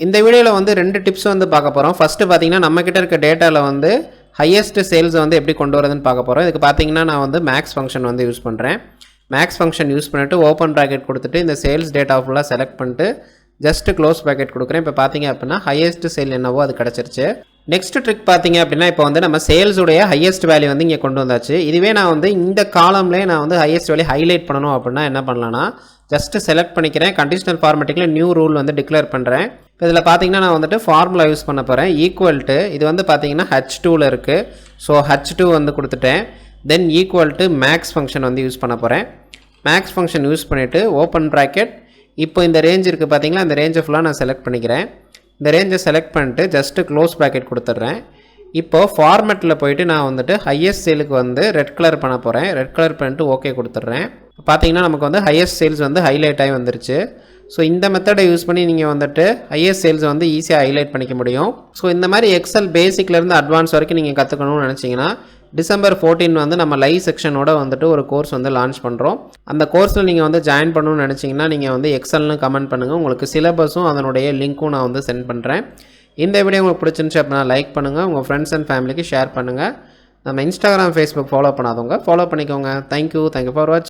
இந்த வீடியோவில் வந்து ரெண்டு டிப்ஸ் வந்து பார்க்க போகிறோம் ஃபஸ்ட்டு பார்த்தீங்கன்னா நம்மக்கிட்ட இருக்க டேட்டாவில் வந்து ஹையஸ்ட் சேல்ஸ் வந்து எப்படி கொண்டு வரதுன்னு பார்க்க போகிறோம் இதுக்கு பார்த்தீங்கன்னா நான் வந்து மேக்ஸ் ஃபங்க்ஷன் வந்து யூஸ் பண்ணுறேன் மேக்ஸ் ஃபங்க்ஷன் யூஸ் பண்ணிவிட்டு ஓப்பன் ப்ராக்கெட் கொடுத்துட்டு இந்த சேல்ஸ் டேட்டா ஃபுல்லாக செலக்ட் பண்ணிட்டு ஜஸ்ட் க்ளோஸ் ப்ராக்கெட் கொடுக்குறேன். இப்போ பார்த்தீங்க அப்படின்னா ஹையஸ்ட் சேல் என்னவோ அது கிடச்சிருச்சு. நெக்ஸ்ட் ட்ரிக் பார்த்தீங்க அப்படின்னா இப்போ வந்து நம்ம சேல்ஸுடைய ஹையஸ்ட் வேல்யூ வந்து இங்கே கொண்டு வந்தாச்சு. இதுவே நான் வந்து இந்த காலம்லேயே நான் வந்து ஹையஸ்ட் வேல்யூ ஹைலைட் பண்ணணும் அப்படின்னா என்ன பண்ணலான்னா ஜஸ்ட்டு செலக்ட் பண்ணிக்கிறேன். கண்டிஷனல் ஃபார்மேட்டிக்கில் நியூ ரூல் வந்து டிக்ளேர் பண்ணுறேன் இப்போ இதில் பார்த்தீங்கன்னா நான் வந்துட்டு ஃபார்முலா யூஸ் பண்ண போகிறேன் ஈக்குவல் டு இது வந்து பார்த்தீங்கன்னா ஹச் டூவில் இருக்குது ஸோ ஹச் டூ வந்து கொடுத்துட்டேன். Then equal to max function வந்து யூஸ் பண்ண போகிறேன் மேக்ஸ் ஃபங்க்ஷன் யூஸ் பண்ணிவிட்டு ஓப்பன் ப்ராக்கெட் இப்போ இந்த ரேஞ்ச் இருக்குது பார்த்தீங்களா இந்த ரேஞ்சை ஃபுல்லாக நான் செலக்ட் பண்ணிக்கிறேன். இந்த ரேஞ்சை செலக்ட் பண்ணிட்டு ஜஸ்ட்டு க்ளோஸ் ப்ராக்கெட் கொடுத்துட்றேன். இப்போது ஃபார்மேட்டில் போயிட்டு நான் வந்துட்டு ஹையஸ்ட் சேலுக்கு வந்து ரெட் கலர் பண்ண போகிறேன் ரெட் கலர் பண்ணிட்டு ஓகே கொடுத்துட்றேன். பார்த்தீங்கன்னா நமக்கு வந்து ஹையஸ்ட் சேல்ஸ் வந்து ஹைலைட் ஆகி வந்துருச்சு. ஸோ இந்த மெத்தடை யூஸ் பண்ணி நீங்கள் வந்துட்டு ஐஎஸ் சேல்ஸ் வந்து ஈஸியாக ஹைலைட் பண்ணிக்க முடியும். ஸோ இந்த மாதிரி எக்ஸல் பேசிக்லேருந்து அட்வான்ஸ் வரைக்கும் நீங்கள் கற்றுக்கணும்னு நினச்சிங்கன்னா டிசம்பர் 14 வந்து நம்ம லைவ் செக்ஷனோட வந்துட்டு ஒரு கோர்ஸ் வந்து லான்ச் பண்ணுறோம் அந்த கோர்ஸில் நீங்கள் வந்து ஜாயின் பண்ணணும்னு நினச்சிங்கன்னா நீங்கள் வந்து எக்ஸல்னு கமெண்ட் பண்ணுங்கள் உங்களுக்கு சிலபஸும் அதனுடைய லிங்க்கும் நான் வந்து சென்ட் பண்ணுறேன் இந்த வீடியோ உங்களுக்கு பிடிச்சிருந்துச்சு அப்படின்னா லைக் பண்ணுங்கள் உங்கள் ஃப்ரெண்ட்ஸ் அண்ட் ஃபேமிலிக்கு ஷேர் பண்ணுங்கள் நம்ம இன்ஸ்டாகிராம் ஃபேஸ்புக் ஃபாலோ பண்ணாதவங்க ஃபாலோ பண்ணிக்கோங்க. Thank you thank you for watch